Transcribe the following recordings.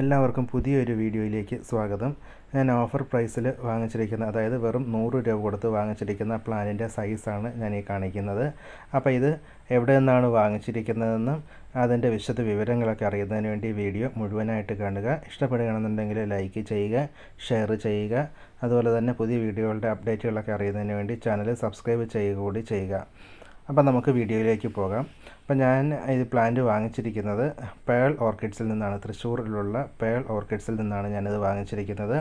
എല്ലാവർക്കും പുതിയൊരു വീഡിയോയിലേക്ക് സ്വാഗതം. ഞാൻ ഓഫർ പ്രൈസിൽ വാങ്ങിച്ചിരിക്കുന്ന അതായത് വെറും നൂറ് രൂപ കൊടുത്ത് വാങ്ങിച്ചിരിക്കുന്ന പ്ലാനിന്റെ സൈസാണ് ഞാൻ ഈ കാണിക്കുന്നത്. അപ്പോൾ ഇത് എവിടെ നിന്നാണ് വാങ്ങിച്ചിരിക്കുന്നതെന്നും അതിന്റെ വിശദ വിവരങ്ങളൊക്കെ അറിയുന്നതിന് വേണ്ടി വീഡിയോ മുഴുവനായിട്ട് കാണുക. ഇഷ്ടപ്പെടുകയാണെന്നുണ്ടെങ്കിൽ ലൈക്ക് ചെയ്യുക ഷെയർ ചെയ്യുക. അതുപോലെ തന്നെ പുതിയ വീഡിയോകളുടെ അപ്ഡേറ്റുകളൊക്കെ അറിയുന്നതിന് വേണ്ടി ചാനൽ സബ്സ്ക്രൈബ് ചെയ്യുക കൂടി ചെയ്യുക. അപ്പം നമുക്ക് വീഡിയോയിലേക്ക് പോകാം. അപ്പം ഞാൻ ഇത് പ്ലാന്റ് വാങ്ങിച്ചിരിക്കുന്നത് പേൾ ഓർക്കിഡ്സിൽ നിന്നാണ്. തൃശ്ശൂരിലുള്ള പേൾ ഓർക്കിഡ്സിൽ നിന്നാണ് ഞാനിത് വാങ്ങിച്ചിരിക്കുന്നത്.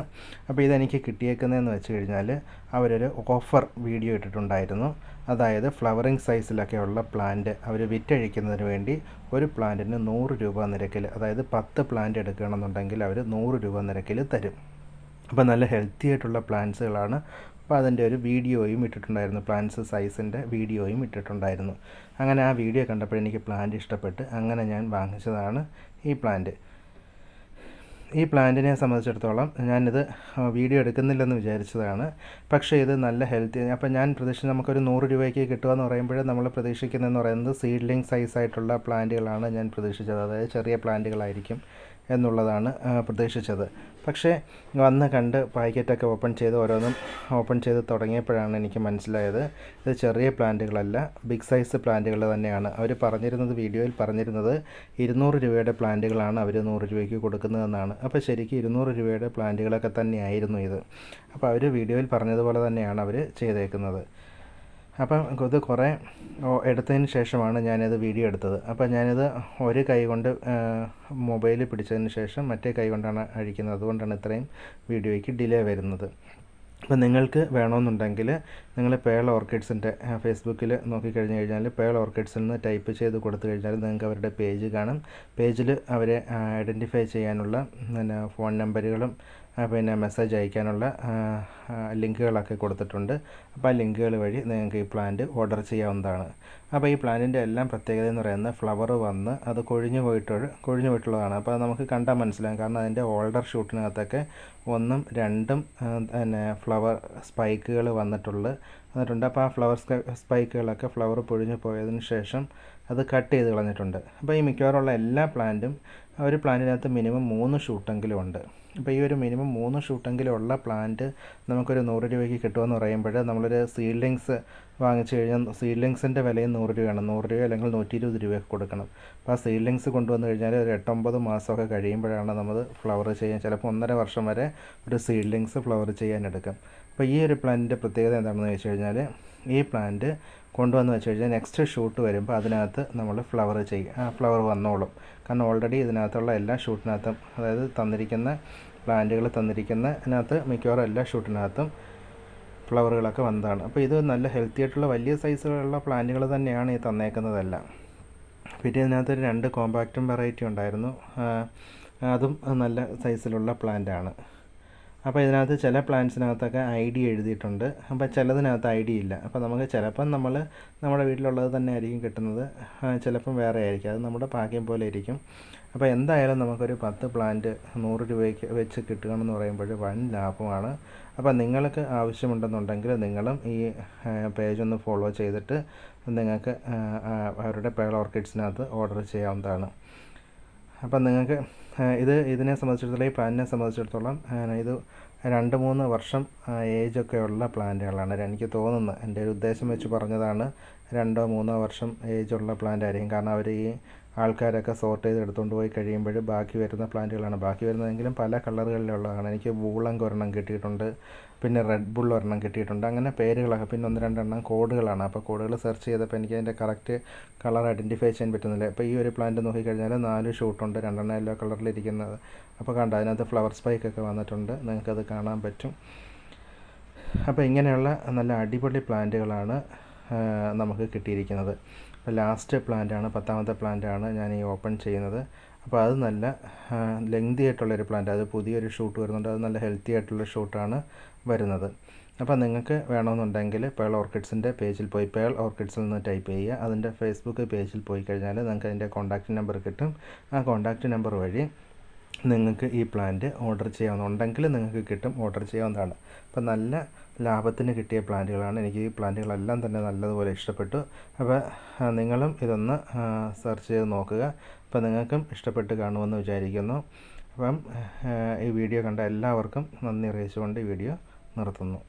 അപ്പോൾ ഇതെനിക്ക് കിട്ടിയേക്കുന്നതെന്ന് വെച്ച് കഴിഞ്ഞാൽ അവരൊരു ഓഫർ വീഡിയോ ഇട്ടിട്ടുണ്ടായിരുന്നു. അതായത് ഫ്ലവറിങ് സൈസിലൊക്കെയുള്ള പ്ലാന്റ് അവർ വിറ്റഴിക്കുന്നതിന് വേണ്ടി ഒരു പ്ലാന്റിന് നൂറ് രൂപ നിരക്കിൽ അതായത് പത്ത് പ്ലാന്റ് എടുക്കുകയാണെന്നുണ്ടെങ്കിൽ അവർ നൂറ് രൂപ നിരക്കിൽ തരും. അപ്പോൾ നല്ല ഹെൽത്തി ആയിട്ടുള്ള പ്ലാന്റ്സുകളാണ് അപ്പോൾ അതിന്റെ ഒരു വീഡിയോയും ഇട്ടിട്ടുണ്ടായിരുന്നു. പ്ലാന്റ്സ് സൈസിന്റെ വീഡിയോയും ഇട്ടിട്ടുണ്ടായിരുന്നു. അങ്ങനെ ആ വീഡിയോ കണ്ടപ്പോൾ എനിക്ക് പ്ലാന്റ് ഇഷ്ടപ്പെട്ട് അങ്ങനെ ഞാൻ വാങ്ങിച്ചതാണ് ഈ പ്ലാന്റ് ഈ പ്ലാന്റിനെ സംബന്ധിച്ചിടത്തോളം ഞാനിത് വീഡിയോ എടുക്കുന്നില്ലെന്ന് വിചാരിച്ചതാണ്. പക്ഷേ ഇത് നല്ല ഹെൽത്തി അപ്പോൾ ഞാൻ പ്രതീക്ഷിച്ച് നമുക്കൊരു നൂറ് രൂപയ്ക്ക് കിട്ടുമെന്ന് പറയുമ്പോൾ നമ്മൾ പ്രതീക്ഷിക്കുന്നതെന്ന് പറയുന്നത് സീഡ്ലിംഗ് സൈസായിട്ടുള്ള പ്ലാന്റുകളാണ് ഞാൻ പ്രതീക്ഷിച്ചത്. അതായത് ചെറിയ പ്ലാന്റുകളായിരിക്കും എന്നുള്ളതാണ് പ്രതീക്ഷിച്ചത്. പക്ഷേ വന്ന് കണ്ട് പാക്കറ്റൊക്കെ ഓപ്പൺ ചെയ്ത് ഓരോന്നും ഓപ്പൺ ചെയ്ത് തുടങ്ങിയപ്പോഴാണ് എനിക്ക് മനസ്സിലായത് ഇത് ചെറിയ പ്ലാന്റുകളല്ല ബിഗ് സൈസ് പ്ലാന്റുകൾ തന്നെയാണ്. അവർ പറഞ്ഞിരുന്നത് വീഡിയോയിൽ പറഞ്ഞിരുന്നത് ഇരുന്നൂറ് രൂപയുടെ പ്ലാന്റുകളാണ് അവർ നൂറ് രൂപയ്ക്ക് കൊടുക്കുന്നതെന്നാണ്. അപ്പോൾ ശരിക്കും ഇരുന്നൂറ് രൂപയുടെ പ്ലാന്റുകളൊക്കെ തന്നെയായിരുന്നു ഇത്. അപ്പോൾ അവർ വീഡിയോയിൽ പറഞ്ഞതുപോലെ തന്നെയാണ് അവർ ചെയ്തേക്കുന്നത്. അപ്പം ഇത് കുറേ എടുത്തതിന് ശേഷമാണ് ഞാനിത് വീഡിയോ എടുത്തത്. അപ്പം ഞാനിത് ഒരു കൈ കൊണ്ട് മൊബൈൽ പിടിച്ചതിന് ശേഷം മറ്റേ കൈ കൊണ്ടാണ് അഴിക്കുന്നത്. അതുകൊണ്ടാണ് ഇത്രയും വീഡിയോയ്ക്ക് ഡിലേ വരുന്നത്. അപ്പം നിങ്ങൾക്ക് വേണമെന്നുണ്ടെങ്കിൽ നിങ്ങൾ പേൾ ഓർക്കിഡ്സിന്റെ ഫേസ്ബുക്കിൽ നോക്കിക്കഴിഞ്ഞ് കഴിഞ്ഞാൽ പേൾ ഓർക്കിഡ്സിൽ നിന്ന് ടൈപ്പ് ചെയ്ത് കൊടുത്തു കഴിഞ്ഞാൽ നിങ്ങൾക്ക് അവരുടെ പേജ് കാണും. പേജിൽ അവരെ ഐഡന്റിഫൈ ചെയ്യാനുള്ള പിന്നെ ഫോൺ നമ്പറുകളും പിന്നെ മെസ്സേജ് അയക്കാനുള്ള ലിങ്കുകളൊക്കെ കൊടുത്തിട്ടുണ്ട്. അപ്പോൾ ആ ലിങ്കുകൾ വഴി നിങ്ങൾക്ക് ഈ പ്ലാന്റ് ഓർഡർ ചെയ്യാവുന്നതാണ്. അപ്പോൾ ഈ പ്ലാന്റിന്റെ എല്ലാം പ്രത്യേകത എന്ന് പറയുന്നത് ഫ്ലവർ വന്ന് അത് കൊഴിഞ്ഞു പോയിട്ടുള്ള കൊഴിഞ്ഞു പോയിട്ടുള്ളതാണ്. അപ്പോൾ നമുക്ക് കണ്ടാൽ മനസ്സിലാകും. കാരണം അതിന്റെ ഓൾഡർ ഷൂട്ടിനകത്തൊക്കെ ഒന്നും രണ്ടും പിന്നെ ഫ്ലവർ സ്പൈക്കുകൾ വന്നിട്ടുള്ളത് വന്നിട്ടുണ്ട്. അപ്പോൾ ആ ഫ്ലവർ സ്പൈക്കുകളൊക്കെ ഫ്ലവർ പൊഴിഞ്ഞു പോയതിന് ശേഷം അത് കട്ട് ചെയ്ത് കളഞ്ഞിട്ടുണ്ട്. അപ്പോൾ ഈ മിക്കവാറുള്ള എല്ലാ പ്ലാന്റും ഒരു പ്ലാന്റിനകത്ത് മിനിമം മൂന്ന് ഷൂട്ടെങ്കിലും ഉണ്ട്. അപ്പോൾ ഈ ഒരു മിനിമം മൂന്ന് ഷൂട്ടെങ്കിലും ഉള്ള പ്ലാന്റ് നമുക്കൊരു നൂറ് രൂപയ്ക്ക് കിട്ടുമെന്ന് പറയുമ്പോൾ നമ്മളൊരു സീഡ്ലിങ്സ് വാങ്ങിച്ചു കഴിഞ്ഞാൽ സീഡ്ലിങ്സിന്റെ വിലയും നൂറ് രൂപയാണ്. നൂറ് രൂപ അല്ലെങ്കിൽ നൂറ്റി ഇരുപത് രൂപയൊക്കെ കൊടുക്കണം. അപ്പോൾ ആ സീഡ്ലിങ്സ് കൊണ്ടുവന്ന് കഴിഞ്ഞാൽ ഒരു എട്ടൊമ്പത് മാസമൊക്കെ കഴിയുമ്പോഴാണ് നമ്മൾ ഫ്ലവർ ചെയ്യാൻ ചിലപ്പോൾ ഒന്നര വർഷം വരെ ഒരു സീഡ്ലിങ്സ് ഫ്ലവർ ചെയ്യാനെടുക്കും അപ്പോൾ ഈ ഒരു പ്ലാന്റിന്റെ പ്രത്യേകത എന്താണെന്ന് വെച്ച് കഴിഞ്ഞാൽ ഈ പ്ലാന്റ് കൊണ്ടുവന്ന് വെച്ച് കഴിഞ്ഞാൽ നെക്സ്റ്റ് ഷൂട്ട് വരുമ്പോൾ അതിനകത്ത് നമ്മൾ ഫ്ലവർ ചെയ്യും ആ ഫ്ലവർ വന്നോളും. കാരണം ഓൾറെഡി ഇതിനകത്തുള്ള എല്ലാ ഷൂട്ടിനകത്തും അതായത് തന്നിരിക്കുന്ന പ്ലാന്റുകൾ തന്നിരിക്കുന്ന അതിനകത്ത് മിക്കവാറും എല്ലാ ഷൂട്ടിനകത്തും ഫ്ലവറുകളൊക്കെ വന്നതാണ്. അപ്പോൾ ഇത് നല്ല ഹെൽത്തി ആയിട്ടുള്ള വലിയ സൈസുകളുള്ള പ്ലാന്റുകൾ തന്നെയാണ് ഈ തന്നേക്കുന്നതെല്ലാം. പിന്നെ ഇതിനകത്ത് രണ്ട് കോമ്പാക്റ്റും വെറൈറ്റി ഉണ്ടായിരുന്നു. അതും നല്ല സൈസിലുള്ള പ്ലാന്റാണ് അപ്പോൾ ഇതിനകത്ത് ചില പ്ലാന്റ്സിനകത്തൊക്കെ ഐ ഡി എഴുതിയിട്ടുണ്ട്. അപ്പോൾ ചിലതിനകത്ത് ഐ ഡി ഇല്ല. അപ്പോൾ നമുക്ക് ചിലപ്പം നമ്മൾ നമ്മുടെ വീട്ടിലുള്ളത് തന്നെ ആയിരിക്കും കിട്ടുന്നത്. ചിലപ്പം വേറെ ആയിരിക്കും. അത് നമ്മുടെ ഭാഗ്യം പോലെ ഇരിക്കും. അപ്പോൾ എന്തായാലും നമുക്കൊരു പത്ത് പ്ലാന്റ് നൂറ് രൂപയ്ക്ക് വെച്ച് കിട്ടുകയെന്ന് പറയുമ്പോൾ വൻ ലാഭമാണ്. അപ്പോൾ നിങ്ങൾക്ക് ആവശ്യമുണ്ടെന്നുണ്ടെങ്കിൽ നിങ്ങളും ഈ പേജ് ഒന്ന് ഫോളോ ചെയ്തിട്ട് നിങ്ങൾക്ക് അവരുടെ പേൾ ഓർക്കിഡ്സിനകത്ത് ഓർഡർ ചെയ്യാവുന്നതാണ്. അപ്പം നിങ്ങൾക്ക് ഇത് ഇതിനെ സംബന്ധിച്ചിടത്തോളം ഈ പ്ലാനിനെ സംബന്ധിച്ചിടത്തോളം ഇത് രണ്ട് മൂന്ന് വർഷം ഏജൊക്കെ ഉള്ള പ്ലാന്റുകളാണ് എനിക്ക് തോന്നുന്നത് എന്റെ ഒരു ഉദ്ദേശം വെച്ച് പറഞ്ഞതാണ് രണ്ടോ മൂന്നോ വർഷം ഏജുള്ള പ്ലാന്റ് ആയിരിക്കും കാരണം അവർ ഈ ആൾക്കാരൊക്കെ സോർട്ട് ചെയ്ത് എടുത്തുകൊണ്ട് പോയി കഴിയുമ്പോൾ ബാക്കി വരുന്ന പ്ലാന്റുകളാണ്. ബാക്കി വരുന്നതെങ്കിലും പല കളറുകളിലുള്ളതാണ്. എനിക്ക് വൂളങ്ക് ഒരെണ്ണം കിട്ടിയിട്ടുണ്ട് പിന്നെ റെഡ് ബുൾ ഒരെണ്ണം കിട്ടിയിട്ടുണ്ട് അങ്ങനെ പേരുകളൊക്കെ. പിന്നെ ഒന്ന് രണ്ടെണ്ണം കോഡുകളാണ്. അപ്പോൾ കോഡുകൾ സെർച്ച് ചെയ്തപ്പോൾ എനിക്ക് അതിന്റെ കറക്റ്റ് കളർ ഐഡന്റിഫൈ ചെയ്യാൻ പറ്റുന്നില്ല. അപ്പോൾ ഈ ഒരു പ്ലാന്റ് നോക്കിക്കഴിഞ്ഞാൽ നാല് ഷൂട്ടുണ്ട് രണ്ടെണ്ണം യെല്ലോ കളറിലിരിക്കുന്നത് അപ്പോൾ കണ്ട അതിനകത്ത് ഫ്ലവർ സ്പൈക്കൊക്കെ വന്നിട്ടുണ്ട്. നിങ്ങൾക്കത് കാണാൻ പറ്റും. അപ്പോൾ ഇങ്ങനെയുള്ള നല്ല അടിപൊളി പ്ലാന്റുകളാണ് നമുക്ക് കിട്ടിയിരിക്കുന്നത്. അപ്പോൾ ലാസ്റ്റ് പ്ലാന്റാണ് പത്താമത്തെ പ്ലാന്റാണ് ഞാൻ ഈ ഓപ്പൺ ചെയ്യുന്നത്. അപ്പോൾ അത് നല്ല ലെങ്തി ആയിട്ടുള്ളൊരു പ്ലാന്റ് അത് പുതിയൊരു ഷൂട്ട് വരുന്നുണ്ട്. അത് നല്ല ഹെൽത്തി ആയിട്ടുള്ള ഷൂട്ടാണ് വരുന്നത്. അപ്പോൾ നിങ്ങൾക്ക് വേണമെന്നുണ്ടെങ്കിൽ പേൾ ഓർക്കിഡ്സിന്റെ പേജിൽ പോയി പേൾ ഓർക്കിഡ്സിൽ നിന്ന് ടൈപ്പ് ചെയ്യുക. അതിന്റെ ഫേസ്ബുക്ക് പേജിൽ പോയി കഴിഞ്ഞാൽ നിങ്ങൾക്ക് അതിന്റെ കോൺടാക്റ്റ് നമ്പർ കിട്ടും. ആ കോൺടാക്റ്റ് നമ്പർ വഴി നിങ്ങൾക്ക് ഈ പ്ലാന്റ് ഓർഡർ ചെയ്യാവുന്നുണ്ടെങ്കിൽ നിങ്ങൾക്ക് കിട്ടും ഓർഡർ ചെയ്യാവുന്നതാണ്. അപ്പോൾ നല്ല ലാഭത്തിന് കിട്ടിയ പ്ലാന്റുകളാണ്. എനിക്ക് ഈ പ്ലാന്റുകളെല്ലാം തന്നെ നല്ലതുപോലെ ഇഷ്ടപ്പെട്ടു. അപ്പോൾ നിങ്ങളും ഇതൊന്ന് സെർച്ച് ചെയ്ത് നോക്കുക. അപ്പോൾ നിങ്ങൾക്കും ഇഷ്ടപ്പെട്ട് കാണുമെന്ന് വിചാരിക്കുന്നു. അപ്പം ഈ വീഡിയോ കണ്ട എല്ലാവർക്കും നന്ദി അറിയിച്ചുകൊണ്ട് ഈ വീഡിയോ നിർത്തുന്നു.